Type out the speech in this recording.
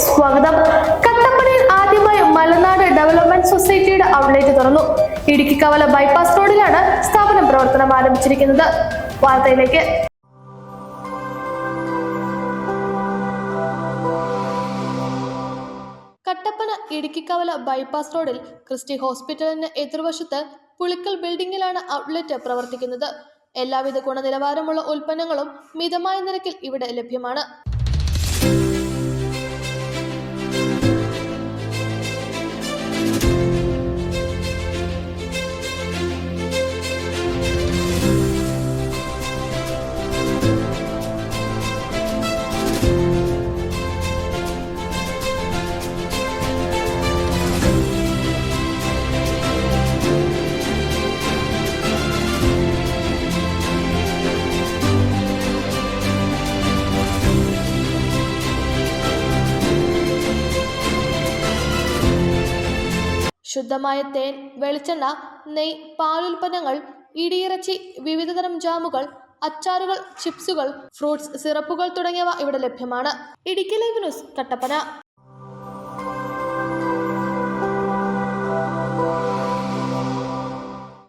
സ്വാഗതം. കട്ടപ്പനയിൽ ആദ്യമായി മലനാട് ഡെവലപ്മെന്റ് സൊസൈറ്റിയുടെ ഔട്ട്ലെറ്റ് തുറന്നു. ഇടുക്കി കവല ബൈപ്പാസ് റോഡിലാണ് സ്ഥാപനം പ്രവർത്തനം ആരംഭിച്ചിരിക്കുന്നത്. വാർത്തയിലേക്ക്. കട്ടപ്പന ഇടുക്കിക്കവല ബൈപ്പാസ് റോഡിൽ ക്രിസ്റ്റി ഹോസ്പിറ്റലിന് എതിർവശത്ത് പുളിക്കൽ ബിൽഡിംഗിലാണ് ഔട്ട്ലെറ്റ് പ്രവർത്തിക്കുന്നത്. എല്ലാവിധ ഗുണനിലവാരമുള്ള ഉൽപ്പന്നങ്ങളും മിതമായ നിരക്കിൽ ഇവിടെ ലഭ്യമാണ്. ശുദ്ധമായ തേൻ വെളിച്ചെണ്ണ നെയ് പാലുൽപ്പന്നങ്ങൾ ഇടിയിറച്ചി വിവിധതരം ജാമുകൾ അച്ചാറുകൾ ചിപ്സുകൾ ഫ്രൂട്ട്സ് സിറപ്പുകൾ തുടങ്ങിയവ ഇവിടെ ലഭ്യമാണ്. Idukki live news Kattappana.